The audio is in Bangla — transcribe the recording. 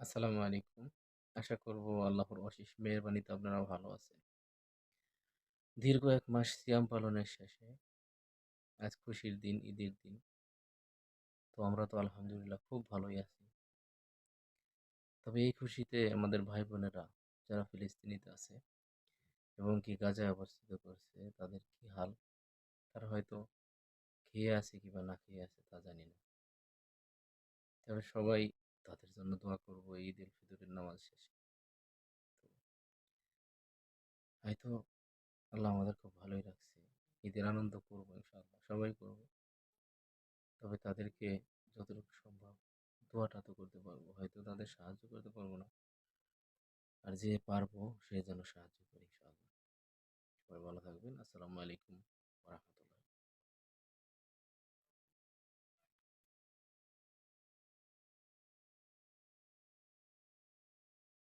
আসসালামু আলাইকুম। আশা করব আল্লাহর অশেষ মেহেরবানিতে আপনারা ভালো আছেন। দীর্ঘ এক মাস সিয়াম পালনের শেষে আজ খুশির দিন, ঈদের দিন। তো আমরা তো আলহামদুলিল্লাহ খুব ভালোই আছি। তবে এই খুশিতে আমাদের ভাই-বোনেরা যারা ফিলিস্তিনিতে আছে এবং কি গাজায় অবস্থিত করছে তাদের কি হাল? তারা হয়তো খেয়ে আছে কিংবা না খেয়ে আছে তা জানি না। তবে সবাই তাদের জন্য দোয়া করব ঈদ উল ফিতরের নামাজ শেষে। হয়তো আল্লাহ আমাদের খুব ভালোই রাখছে। ঈদের আনন্দ করব ইনশাআল্লাহ, সবাই করব। তবে তাদেরকে যতটুকু সম্ভব দোয়াটা তো করতে পারব। হয়তো তাদের সাহায্য করতে পারব না। আর যে পারব সে যেন সাহায্য করে ইনশাআল্লাহ। সবাই ভালো থাকবেন। আসসালামু আলাইকুম রাহমাতুল্লাহ।